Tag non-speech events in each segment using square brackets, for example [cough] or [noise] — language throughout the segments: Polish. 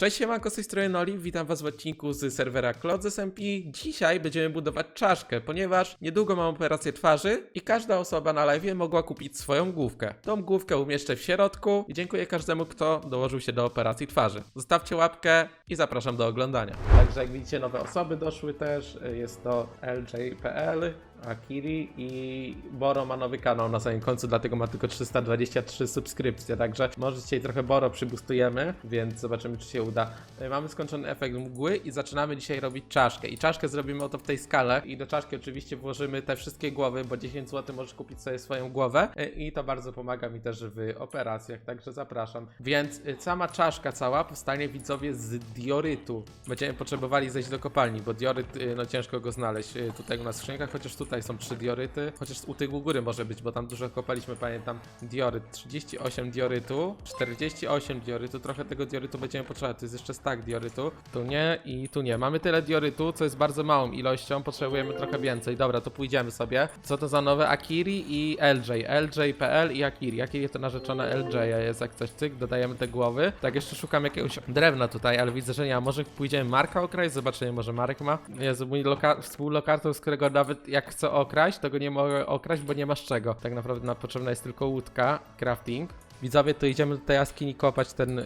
Cześć siemanko, z tej strony Noli, witam was w odcinku z serwera Clods SMP. Dzisiaj będziemy budować czaszkę, ponieważ niedługo mam operację twarzy i każda osoba na live mogła kupić swoją główkę. Tą główkę umieszczę w środku i dziękuję każdemu, kto dołożył się do operacji twarzy. Zostawcie łapkę i zapraszam do oglądania. Także jak widzicie, nowe osoby doszły też, jest to LJ.pl, Akiri i Boro ma nowy kanał na samym końcu, dlatego ma tylko 323 subskrypcje, także może dzisiaj trochę Boro przybustujemy, więc zobaczymy czy się uda. E, Mamy skończony efekt mgły i zaczynamy dzisiaj robić czaszkę i czaszkę zrobimy oto w tej skale i do czaszki oczywiście włożymy te wszystkie głowy, bo 10 zł możesz kupić sobie swoją głowę e, i to bardzo pomaga mi też w operacjach, także zapraszam. Więc e, sama czaszka cała powstanie widzowie z diorytu. Będziemy potrzebowali zejść do kopalni, bo dioryt, no ciężko go znaleźć tutaj u nas w skrzynkach, chociaż tutaj są trzy dioryty, chociaż u tych u góry może być, bo tam dużo kopaliśmy, pamiętam, dioryt, 38 diorytu, 48 diorytu, trochę tego diorytu będziemy potrzebować, to jest jeszcze stack diorytu, tu nie i tu nie. Mamy tyle diorytu, co jest bardzo małą ilością, potrzebujemy trochę więcej, dobra, to pójdziemy sobie. Co to za nowe? Akiri i LJ, LJ.pl i Akiri, Akiri to narzeczona LJ jest jak coś, cyk, dodajemy te głowy. Tak, jeszcze szukam jakiegoś drewna tutaj, ale widzę, że nie, a może pójdziemy Marka okraść, zobaczymy, może Marek ma. Jezu, mój loka- współlokator, z którego nawet jak chcę okraść, to go nie mogę okraść, bo nie masz czego. Tak naprawdę na potrzebna jest tylko łódka, crafting. Widzowie, to idziemy do tej jaskini kopać ten, yy,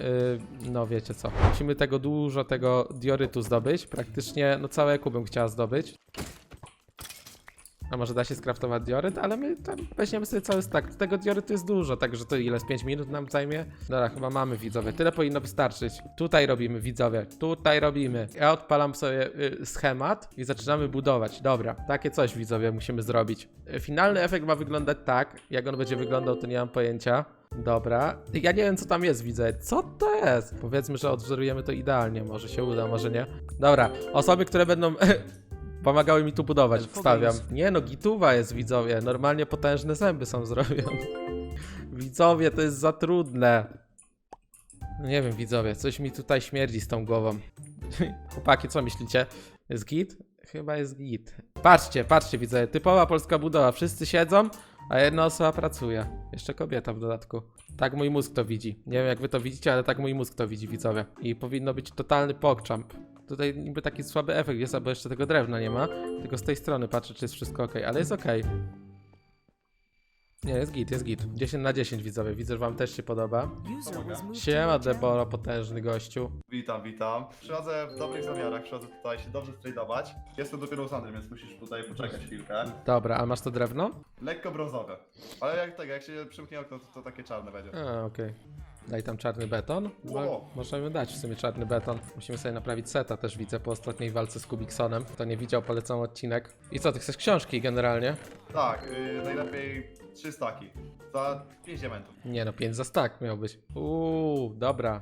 no wiecie co. Musimy tego dużo, tego diorytu zdobyć. Praktycznie, no całe eku bym chciała zdobyć. A może da się skraftować dioryt, ale my tam weźmiemy sobie cały stack. Tego diorytu jest dużo, także to ile z 5 minut nam zajmie? Dobra, chyba mamy widzowie. Tyle powinno wystarczyć. Tutaj robimy widzowie. Tutaj robimy. Ja odpalam sobie y, schemat i zaczynamy budować. Dobra, takie coś widzowie musimy zrobić. Y, Finalny efekt ma wyglądać tak. Jak on będzie wyglądał, to nie mam pojęcia. Dobra. Ja nie wiem, co tam jest, widzę. Co to jest? Powiedzmy, że odwzorujemy to idealnie. Może się uda, może nie. Dobra. Osoby, które będą [laughs] pomagały mi tu budować, wstawiam. Nie no, gituwa jest, widzowie. Normalnie potężne zęby są zrobione. [laughs] Widzowie, to jest za trudne. No Nie wiem, widzowie, coś mi tutaj śmierdzi z tą głową. [laughs] Chłopaki, co myślicie? Jest git? Chyba jest git. Patrzcie, patrzcie, widzowie, typowa polska budowa. Wszyscy siedzą, a jedna osoba pracuje. Jeszcze kobieta w dodatku. Tak mój mózg to widzi. Nie wiem jak wy to widzicie, ale tak mój mózg to widzi, widzowie. I powinno być totalny pokczamp. Tutaj niby taki słaby efekt jest, bo jeszcze tego drewna nie ma. Tylko z tej strony patrzę, czy jest wszystko ok, ale jest ok. Nie, jest git, jest git. 10 na 10 widzowie, widzę, że wam też się podoba. Siema Deboro, potężny gościu. Witam, witam. Przychodzę w dobrych zamiarach, przychodzę tutaj się dobrze stradować. Jestem dopiero uznany, więc musisz tutaj poczekać chwilkę. Dobra, a masz to drewno? Lekko brązowe. Ale jak tak, jak się przymknie okno, to, to takie czarne będzie. A, okej. Daj tam czarny beton. Mo- Wow. możemy dać w sumie czarny beton. Musimy sobie naprawić seta, też widzę po ostatniej walce z Kubiksonem. Kto nie widział, polecam odcinek. I co, ty chcesz książki generalnie? Tak, yy, najlepiej trzy staki. Za 5 diamentów. Nie no, 5 za stack miał być. Uuu, dobra.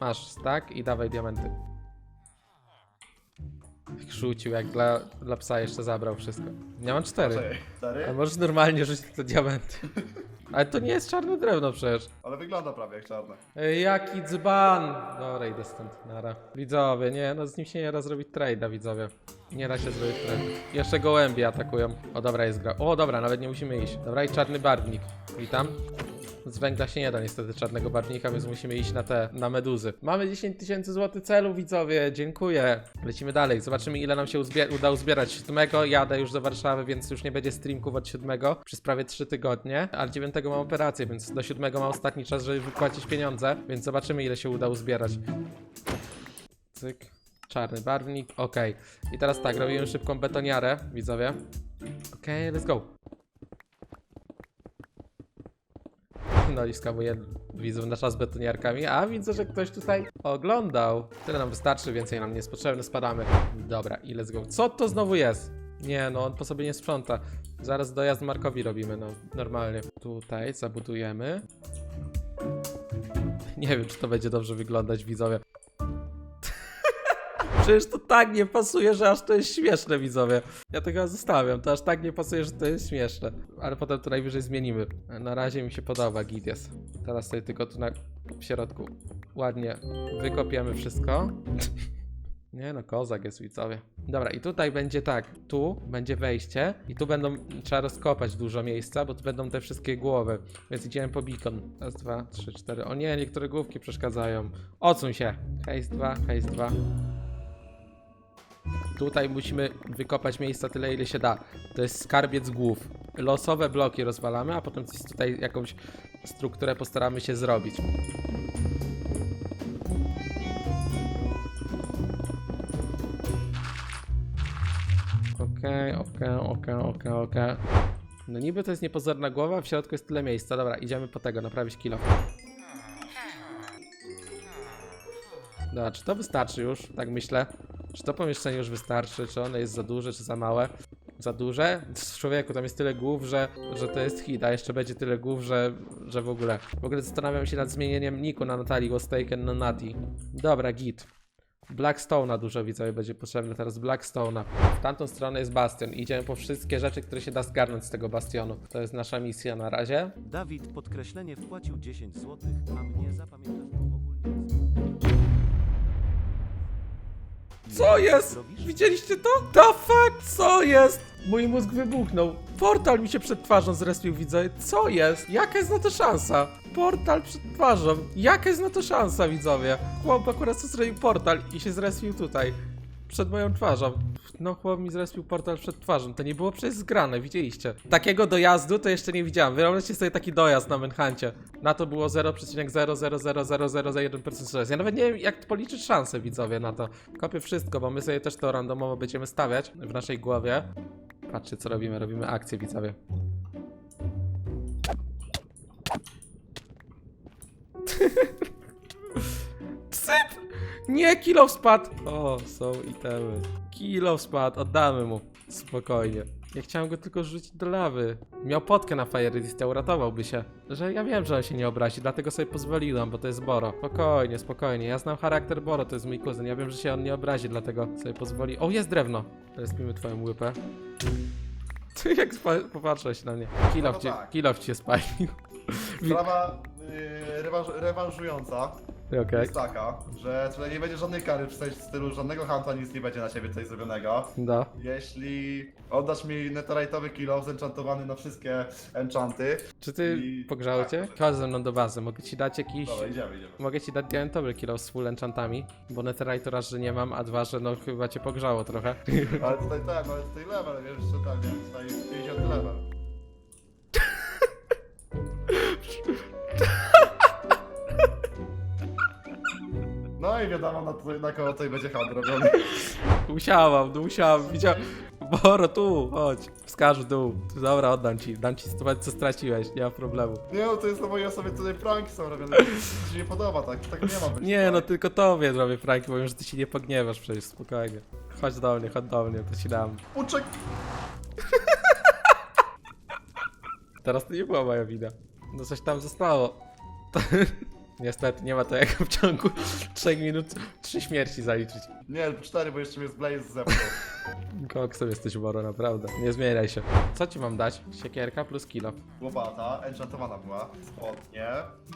Masz stack i dawaj diamenty. Rzucił, jak dla, dla psa jeszcze zabrał wszystko. Ja mam cztery. A możesz normalnie rzucić te diamenty. Ale to nie jest czarne drewno przecież. Ale wygląda prawie jak czarne. Ej, jaki dzban! Dobra, idę stąd, nara. Widzowie, nie, no z nim się nie da zrobić trade'a, widzowie. Nie da się zrobić trade'a. Jeszcze gołębie atakują. O, dobra, jest gra. O, dobra, nawet nie musimy iść. Dobra, i czarny barwnik. Witam. Z węgla się nie da niestety czarnego barwnika, więc musimy iść na te, na meduzy. Mamy 10 tysięcy złotych celu, widzowie, dziękuję. Lecimy dalej, zobaczymy ile nam się uda uzbierać. 7 jadę już do Warszawy, więc już nie będzie streamków od 7 przez prawie 3 tygodnie, a 9 mam operację, więc do 7 mam ostatni czas, żeby wypłacić pieniądze, więc zobaczymy ile się uda uzbierać. Cyk. Czarny barwnik, ok. I teraz tak, robimy szybką betoniarę, widzowie. Ok, let's go. No i skawuję widzów na czas betoniarkami, a widzę, że ktoś tutaj oglądał. Tyle nam wystarczy, więcej nam nie jest potrzebne, spadamy. Dobra, i let's go. Co to znowu jest? Nie, no on po sobie nie sprząta. Zaraz dojazd Markowi robimy, no normalnie. Tutaj zabudujemy. Nie wiem, czy to będzie dobrze wyglądać, widzowie. Przecież to tak nie pasuje, że aż to jest śmieszne, widzowie. Ja tego zostawiam, to aż tak nie pasuje, że to jest śmieszne. Ale potem to najwyżej zmienimy. Na razie mi się podoba, jest. Teraz sobie tylko tu na w środku ładnie wykopiemy wszystko. [laughs] Nie no, kozak jest widzowie. Dobra, i tutaj będzie tak, tu będzie wejście i tu będą, trzeba rozkopać dużo miejsca, bo tu będą te wszystkie głowy, więc idziemy po beacon. Raz, dwa, trzy, cztery. O nie, niektóre główki przeszkadzają. Odsuń się. Hejs dwa, hejs dwa. Tutaj musimy wykopać miejsca tyle, ile się da. To jest skarbiec głów. Losowe bloki rozwalamy, a potem coś tutaj jakąś strukturę postaramy się zrobić. Okej, okej, okej, okej, okej. No niby to jest niepozorna głowa, a w środku jest tyle miejsca. Dobra, idziemy po tego, naprawić kilo. Dobra, czy to wystarczy już? Tak myślę. Czy to pomieszczenie już wystarczy? Czy ono jest za duże, czy za małe? Za duże? Człowieku, tam jest tyle głów, że, że to jest hit, a jeszcze będzie tyle głów, że, że w ogóle. W ogóle zastanawiam się nad zmienieniem niku na Natalii was taken na Nati. Dobra, git. Blackstone'a dużo widzowie będzie potrzebne teraz Blackstone'a. W tamtą stronę jest bastion. Idziemy po wszystkie rzeczy, które się da zgarnąć z tego bastionu. To jest nasza misja na razie. Dawid podkreślenie wpłacił 10 zł, a mnie zapamiętasz, bo Co jest? Widzieliście to? The fuck? Co jest? Mój mózg wybuchnął. Portal mi się przed twarzą zrespił, widzowie. Co jest? Jaka jest na to szansa? Portal przed twarzą. Jaka jest na to szansa, widzowie? Chłop akurat co zrobił portal i się zrespił tutaj. Przed moją twarzą. No chłop mi zrespił portal przed twarzą. To nie było przecież zgrane, widzieliście. Takiego dojazdu to jeszcze nie widziałem. Wyobraźcie sobie taki dojazd na Manhuncie. Na to było 0,0000001% szans. Ja nawet nie wiem jak policzyć szanse widzowie na to. Kopię wszystko, bo my sobie też to randomowo będziemy stawiać w naszej głowie. Patrzcie co robimy, robimy akcję widzowie. Nie, kilo spadł! O, są itemy. Kilo spadł, oddamy mu. Spokojnie. Ja chciałem go tylko rzucić do lawy. Miał potkę na Fire Resist, uratowałby się. Że ja wiem, że on się nie obrazi, dlatego sobie pozwoliłem, bo to jest Boro. Spokojnie, spokojnie. Ja znam charakter Boro, to jest mój kuzyn. Ja wiem, że się on nie obrazi, dlatego sobie pozwoli. O, jest drewno. Respimy twoją łypę. Ty jak popatrzyłeś na mnie. Kilof No cię, tak. kilof cię spalił. Sprawa yy, rewanż, rewanżująca Okej. jest taka, że tutaj nie będzie żadnej kary w stylu żadnego hunta, nic nie będzie na ciebie tutaj zrobionego. Da. Jeśli oddasz mi netherite'owy kilo zenchantowany na wszystkie enchanty, Czy ty I- tak, cię? tak. Chodź ze mną do bazy, mogę ci dać jakiś... dobra idziemy, idziemy. Mogę ci dać diamentowy kilo z full enchantami, bo netherite raz, że nie mam, a dwa, że no chyba cię pogrzało trochę. Ale tutaj ten, ale tutaj level, wiesz, że tak, wiem, tutaj 50 level. No i wiadomo na, to, na kogo tutaj będzie hand robiony. Musiałam, no musiałam, widziałem. Boro, tu, chodź, wskaż w dół. Dobra, oddam ci, dam ci co straciłeś, nie ma problemu. Nie no, to jest na mojej osobie tutaj pranki są robione. To się nie podoba, tak? Tak nie ma być. Nie, no tak? tylko tobie zrobię pranki, bo wiem, że ty się nie pogniewasz przecież, spokojnie. Chodź do mnie, chodź do mnie, to ci dam. Uczek! Teraz to nie była moja wina. No coś tam zostało. Niestety, nie ma to jak w ciągu [laughs] 3 minut 3 śmierci zaliczyć. Nie, cztery, bo jeszcze mnie z Blaze zepnął. Koksem jesteś, Boro, naprawdę. Nie zmieniaj się. Co ci mam dać? Siekierka plus kilo. Łopata, enchantowana była, spodnie,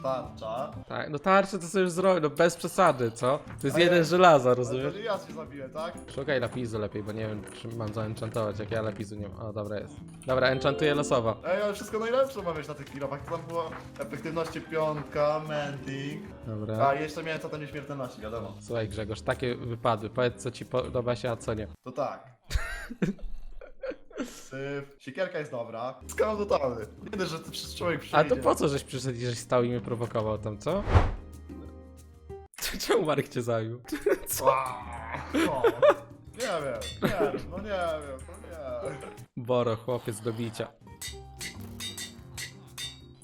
tarcza. Tak, no tarczę to sobie już zrobię, no bez przesady, co? To jest Ale- jeden żelaza, Ale rozumiesz? to nie ja cię zabiję, tak? Szukaj lapisu lepiej, bo nie wiem, czy mam zaenchantować, jak ja lapisu nie mam. O, dobra jest. Dobra, enchantuję losowo. Ej, ale wszystko najlepsze ma być na tych kilowach. Tam było efektywności piątka, mending. Dobra. A jeszcze miałem co tam nieśmiertelności, wiadomo. Słuchaj Grzegorz, takie wypadły. Powiedz, co ci podoba się, a co nie. To tak. Syf. Siekierka jest dobra. Skam totalny. Nie dość, że ty przez człowiek A przyjdzie. to po co żeś przyszedł i żeś stał i mnie prowokował tam, co? [laughs] Czemu Marek cię zabił? [laughs] Co? O, Nie wiem, nie wiem, no nie wiem, no nie. Boro, chłopiec do bicia.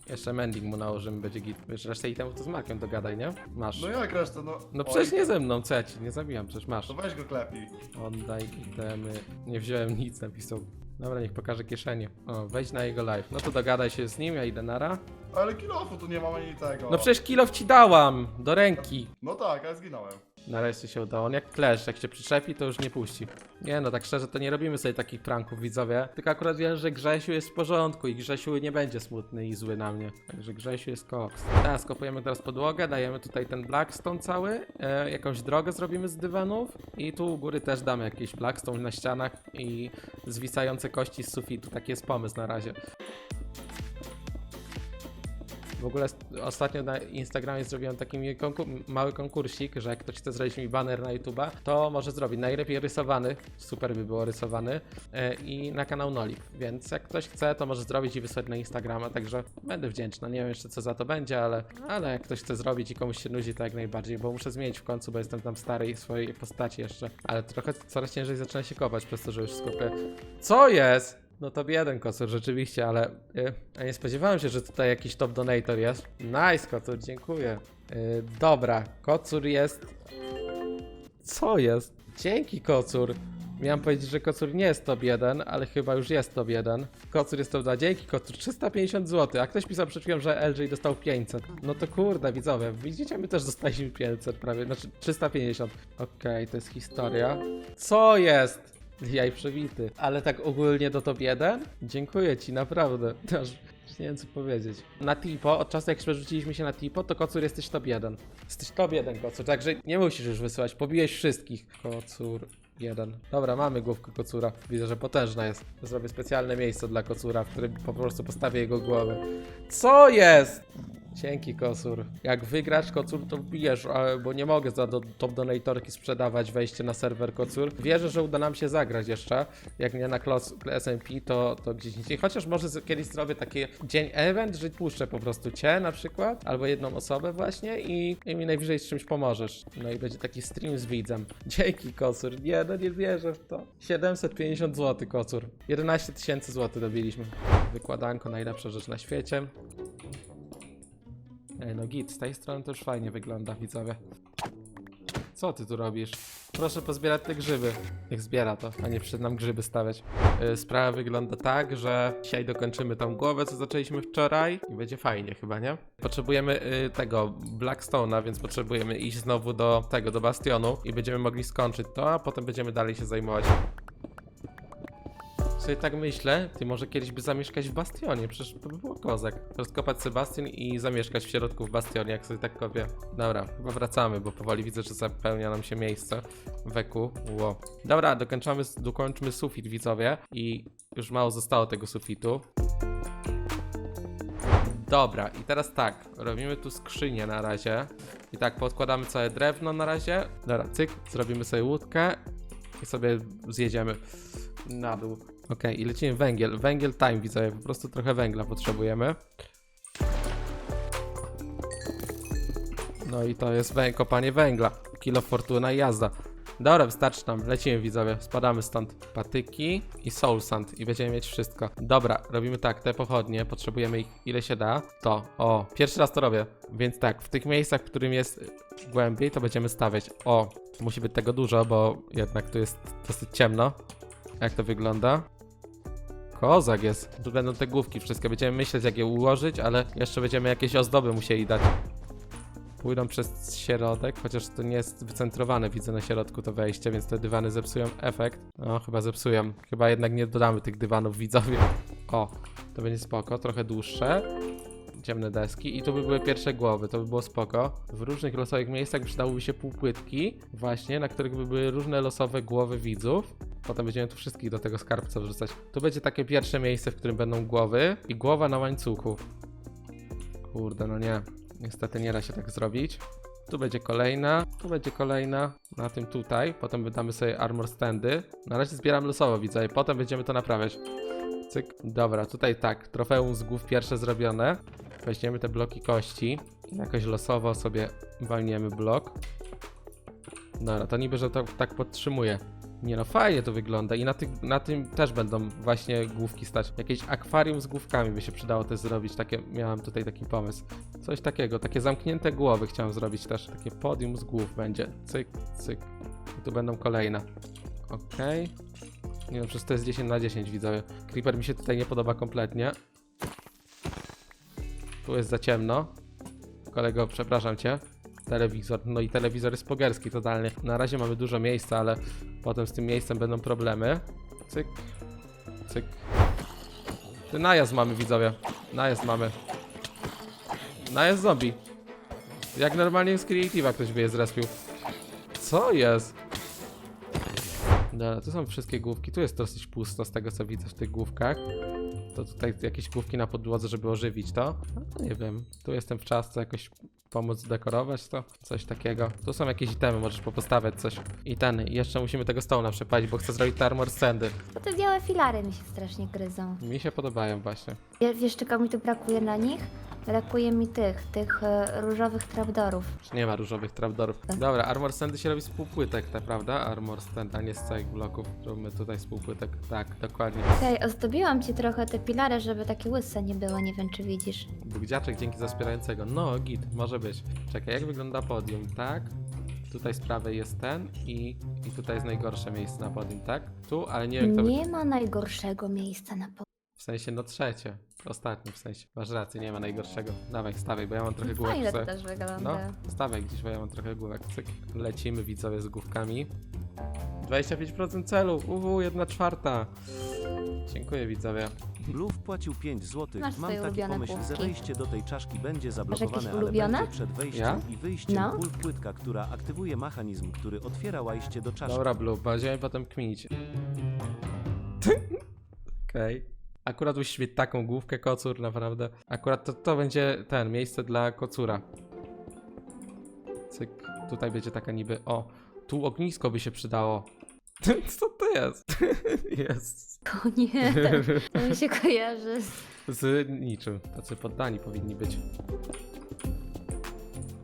Jeszcze mending mu nałożymy, będzie git. Wiesz, resztę itemów to z Markiem dogadaj, nie? Masz. No jak resztę, no. No Oj, przecież nie ze mną, co ja ci nie zabijam, przecież masz. To weź go klepij. Oddaj itemy. Nie wziąłem nic, napisał. Dobra, niech pokaże kieszenie. O, wejdź na jego live. No to dogadaj się z nim, ja idę nara. Ale kilofu tu nie mam ani tego. No przecież kilof ci dałam! Do ręki. No tak, ale zginąłem. Nareszcie się udało. On jak klesz, jak się przyczepi, to już nie puści. Nie no, tak szczerze, to nie robimy sobie takich pranków, widzowie. Tylko akurat wiem, że Grzesiu jest w porządku i Grzesiu nie będzie smutny i zły na mnie. Także Grzesiu jest koks. Teraz kopujemy teraz podłogę, dajemy tutaj ten blackstone cały, e, jakąś drogę zrobimy z dywanów i tu u góry też damy jakiś blackstone na ścianach i zwisające kości z sufitu. Taki jest pomysł na razie. W ogóle st- ostatnio na Instagramie zrobiłem taki mały konkursik, że jak ktoś chce zrobić mi baner na YouTube'a, to może zrobić najlepiej rysowany, super by było rysowany e, i na kanał Nolip, więc jak ktoś chce, to może zrobić i wysłać na Instagrama, także będę wdzięczny. Nie wiem jeszcze co za to będzie, ale, ale jak ktoś chce zrobić i komuś się nudzi, to jak najbardziej, bo muszę zmienić w końcu, bo jestem tam starej swojej postaci jeszcze, ale trochę coraz ciężej zaczyna się kopać przez to, że już skupię. Co jest? No to jeden kocur rzeczywiście, ale y, nie spodziewałem się, że tutaj jakiś top donator jest. Nice kocur, dziękuję. Y, dobra, kocur jest. Co jest? Dzięki kocur. Miałem powiedzieć, że kocur nie jest top 1, ale chyba już jest top 1. Kocur jest top 2. Dzięki kocur, 350 zł. A ktoś pisał przed chwilą, że LJ dostał 500. No to kurde, widzowie, widzicie, my też dostaliśmy 500 prawie, znaczy 350. Okej, to jest historia. Co jest? Jaj przewity. Ale tak ogólnie do top 1? Dziękuję ci, naprawdę. [laughs] Aż nie wiem co powiedzieć. Na Tipo, od czasu jak przerzuciliśmy się na Tipo, to Kocur jesteś top 1. Jesteś top 1 Kocur, także nie musisz już wysyłać, pobiłeś wszystkich. Kocur 1. Dobra, mamy główkę Kocura. Widzę, że potężna jest. Zrobię specjalne miejsce dla Kocura, w którym po prostu postawię jego głowę. Co jest? Dzięki Kocur. Jak wygrasz Kocur, to wbijesz, ale- bo nie mogę za do, top donatorki sprzedawać wejście na serwer Kocur. Wierzę, że uda nam się zagrać jeszcze. Jak nie na Klos SMP, to, to gdzieś indziej. Chociaż może kiedyś zrobię taki dzień event, że puszczę po prostu cię na przykład, albo jedną osobę właśnie i, i mi najwyżej z czymś pomożesz. No i będzie taki stream z widzem. [laughs] Dzięki Kocur. Nie, no nie wierzę w to. 750 zł Kocur. 11 tysięcy złotych dobiliśmy. Wykładanko, najlepsza rzecz na świecie. Ej, no git, z tej strony to już fajnie wygląda, widzowie. Co ty tu robisz? Proszę pozbierać te grzyby. Niech zbiera to, a nie przed nam grzyby stawiać. Yy, sprawa wygląda tak, że dzisiaj dokończymy tą głowę, co zaczęliśmy wczoraj i będzie fajnie chyba, nie? Potrzebujemy yy, tego Blackstone'a, więc potrzebujemy iść znowu do tego, do Bastionu i będziemy mogli skończyć to, a potem będziemy dalej się zajmować. Sobie tak myślę, ty może kiedyś by zamieszkać w Bastionie, przecież to by było kozak. Rozkopać Sebastian i zamieszkać w środku w Bastionie, jak sobie tak kopię. Dobra, chyba wracamy, bo powoli widzę, że zapełnia nam się miejsce. Weku, ło. Dobra, dokończamy, dokończmy sufit, widzowie. I już mało zostało tego sufitu. Dobra, i teraz tak, robimy tu skrzynię na razie. I tak, podkładamy całe drewno na razie. Dobra, cyk, zrobimy sobie łódkę i sobie zjedziemy na dół. Okej, i lecimy węgiel. Węgiel time, widzowie, po prostu trochę węgla potrzebujemy. No i to jest wę kopanie węgla. Kilo fortuna i jazda. Dobra, wystarczy nam. Lecimy widzowie, spadamy stąd. Patyki i soul sand i będziemy mieć wszystko. Dobra, robimy tak, te pochodnie, potrzebujemy ich ile się da. To, o, pierwszy raz to robię. Więc tak, w tych miejscach, w którym jest głębiej, to będziemy stawiać. O, musi być tego dużo, bo jednak tu jest dosyć ciemno. Jak to wygląda? Kozak jest. Tu będą te główki wszystkie. Będziemy myśleć jak je ułożyć, ale jeszcze będziemy jakieś ozdoby musieli dać. Pójdą przez środek, chociaż to nie jest wycentrowane, widzę na środku to wejście, więc te dywany zepsują efekt. No, chyba zepsują. Chyba jednak nie dodamy tych dywanów widzowie. O, to będzie spoko, trochę dłuższe. Ciemne deski i tu by były pierwsze głowy, to by było spoko. W różnych losowych miejscach przydałyby się półpłytki, właśnie, na których by były różne losowe głowy widzów. Potem będziemy tu wszystkich do tego skarbca wrzucać. Tu będzie takie pierwsze miejsce, w którym będą głowy i głowa na łańcuchu. Kurde, no nie. Niestety nie da się tak zrobić. Tu będzie kolejna, tu będzie kolejna, na tym tutaj. Potem wydamy sobie armor standy. Na razie zbieram losowo, widzę, i potem będziemy to naprawiać. Cyk. Dobra, tutaj tak, trofeum z głów pierwsze zrobione. Weźmiemy te bloki kości. i Jakoś losowo sobie walniemy blok. Dobra, to niby, że to tak podtrzymuje. Nie no, fajnie to wygląda i na, tych, na tym też będą właśnie główki stać. Jakieś akwarium z główkami by się przydało też zrobić, takie, miałem tutaj taki pomysł. Coś takiego, takie zamknięte głowy chciałem zrobić też, takie podium z głów będzie. Cyk, cyk. I tu będą kolejne. Okej. Nie no, przecież to jest 10 na 10 widzowie. Creeper mi się tutaj nie podoba kompletnie. Tu jest za ciemno. Kolego, przepraszam cię. telewizor. No i telewizor jest pogerski totalnie. Na razie mamy dużo miejsca, ale potem z tym miejscem będą problemy. Cyk, cyk. Ty najazd mamy, widzowie. Najazd mamy. Najazd zombie. Jak normalnie z Creative'a ktoś by je zrespił. Co jest? Dobra, tu są wszystkie główki. Tu jest dosyć pusto z tego co widzę w tych główkach. To tutaj jakieś główki na podłodze, żeby ożywić to. No to nie wiem. Tu jestem w czasce jakoś pomóc dekorować to. Coś takiego. Tu są jakieś itemy, możesz popostawiać coś. I ten, jeszcze musimy tego stołna przepalić, bo chcę zrobić te armor sandy. Bo te białe filary mi się strasznie gryzą. Mi się podobają właśnie. Wie- Wiesz, czego mi tu brakuje na nich? Brakuje mi tych, tych e, różowych trapdorów. Już nie ma różowych trapdorów. Dobra, armor sandy się robi z półpłytek, tak prawda? Armor stand, a nie z całych bloków. Robimy tutaj z półpłytek. Tak, dokładnie. Okej, ozdobiłam ci trochę te filary, żeby takie łyse nie było, nie wiem czy widzisz. Bugdziaczek dzięki za wspierającego. No, git, może być. Czekaj, jak wygląda podium, tak? Tutaj z prawej jest ten i, i tutaj jest najgorsze miejsce na podium, tak? Tu, ale nie wiem kto... Nie ma najgorszego miejsca na po... W sensie, no trzecie. Ostatnie w sensie. Masz rację, nie ma najgorszego. Dawaj, stawaj, bo ja mam trochę główek. Fajne to sobie. też wygląda. No, stawaj gdzieś, bo ja mam trochę główek. Cyk. Lecimy widzowie z główkami. 25% celu, uhu, jedna czwarta. Dziękuję widzowie. Blue wpłacił 5 zł. Masz Mam swoje taki ulubione pomysł, że wejście do tej czaszki będzie zablokowane, jakieś ale ulubione? będzie przed wejściem Ja? i wyjściem No. pól płytka, która aktywuje mechanizm, który otwiera wejście do czaszki. Dobra, Blue, będziemy potem kminić. [laughs] Okej. Akurat musisz mieć taką główkę kocur, naprawdę. Akurat to, to będzie ten, miejsce dla kocura. Cyk. Tutaj będzie taka niby, o, tu ognisko by się przydało. [laughs] Co to jest? [laughs] jest. O nie, to mi się kojarzy z... Z niczym. Tacy poddani powinni być.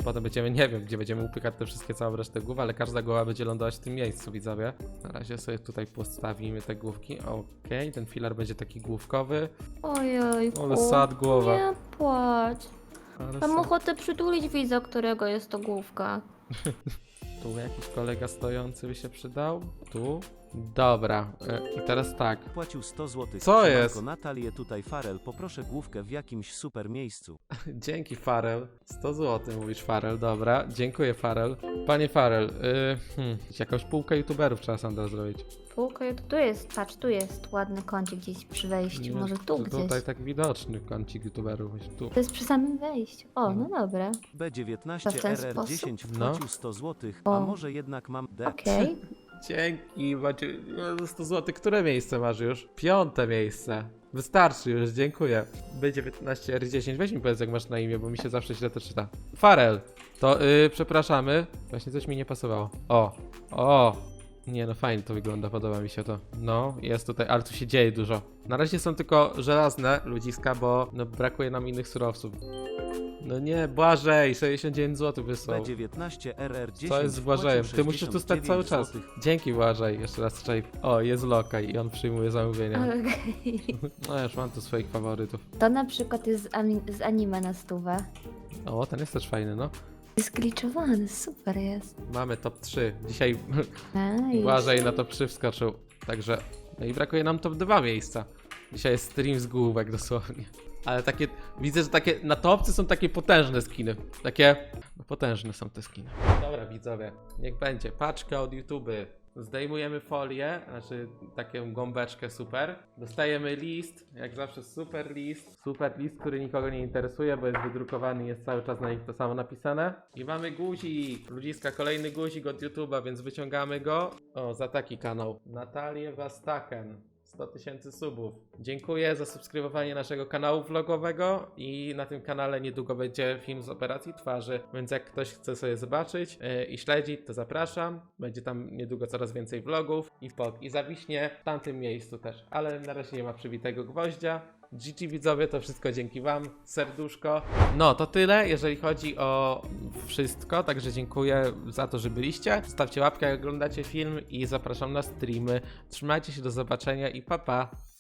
Potem będziemy, nie wiem, gdzie będziemy upykać te wszystkie całą resztę głów, ale każda głowa będzie lądować w tym miejscu, widzowie. Na razie sobie tutaj postawimy te główki. Okej, ten filar będzie taki główkowy. Ojej, Ale sad głowa. Nie płacz. Ale Mam są- ochotę przytulić widza, którego jest to główka. [laughs] Tu jakiś kolega stojący by się przydał. Tu. Dobra, e, i teraz tak. Płacił 100 zł. Co jest? Natalię tutaj Farel, poproszę główkę w jakimś super miejscu. [laughs] Dzięki Farel. 100 zł mówisz Farel, dobra. Dziękuję Farel. Panie Farel, y, hmm, jakąś półkę youtuberów trzeba Sandra zrobić. Półkę, tu jest, patrz, tu jest ładny kącik gdzieś przy wejściu, może tu gdzieś. Tutaj tak widoczny kącik youtuberów. właśnie Tu. To jest przy samym wejściu. O, no dobra. B19 To w ten RR10 sposób? No. wpłacił 100 zł, O. a może jednak mam D. Okej. [laughs] Dzięki, macie no, 100 zł. Które miejsce masz już? Piąte miejsce. Wystarczy już, dziękuję. B19 R10, weź mi powiedz jak masz na imię, bo mi się zawsze źle to czyta. Farel, to yy, przepraszamy. Właśnie coś mi nie pasowało. O, o. Nie no, fajnie to wygląda, podoba mi się to. No, jest tutaj, ale tu się dzieje dużo. Na razie są tylko żelazne ludziska, bo no, brakuje nam innych surowców. No nie, Błażej, 69 zł wysłał. B19 RR10 Co jest z Błażejem? Ty musisz tu stać cały 69 czas. złotych. Dzięki Błażej, jeszcze raz czaj. O, jest lokaj i on przyjmuje zamówienia. Okej. No już mam tu swoich faworytów. To na przykład jest z, ani- z anime na stówę. O, ten jest też fajny, no. Jest glitchowany, super jest. Mamy top 3. Dzisiaj [laughs] Nice. Błażej na top 3 wskoczył. Także, no i brakuje nam top 2 miejsca. Dzisiaj jest stream z główek dosłownie. Ale takie, widzę, że takie, na topce są takie potężne skiny. Takie, no potężne są te skiny. Dobra widzowie, niech będzie. Paczka od YouTube. Zdejmujemy folię, znaczy taką gąbeczkę super. Dostajemy list, jak zawsze super list. Super list, który nikogo nie interesuje, bo jest wydrukowany jest cały czas na nich to samo napisane. I mamy guzik, ludziska, kolejny guzik od YouTube'a, więc wyciągamy go. O, za taki kanał. Natalię Wastaken. 100 tysięcy subów. Dziękuję za subskrybowanie naszego kanału vlogowego i na tym kanale niedługo będzie film z operacji twarzy, więc jak ktoś chce sobie zobaczyć yy, i śledzić, to zapraszam. Będzie tam niedługo coraz więcej vlogów i vlog i zawiśnie w tamtym miejscu też, ale na razie nie ma przybitego gwoździa. GG widzowie, to wszystko dzięki Wam, serduszko. No, to tyle, jeżeli chodzi o wszystko, także dziękuję za to, że byliście. Zostawcie łapkę, jak oglądacie film i zapraszam na streamy. Trzymajcie się, do zobaczenia i pa pa!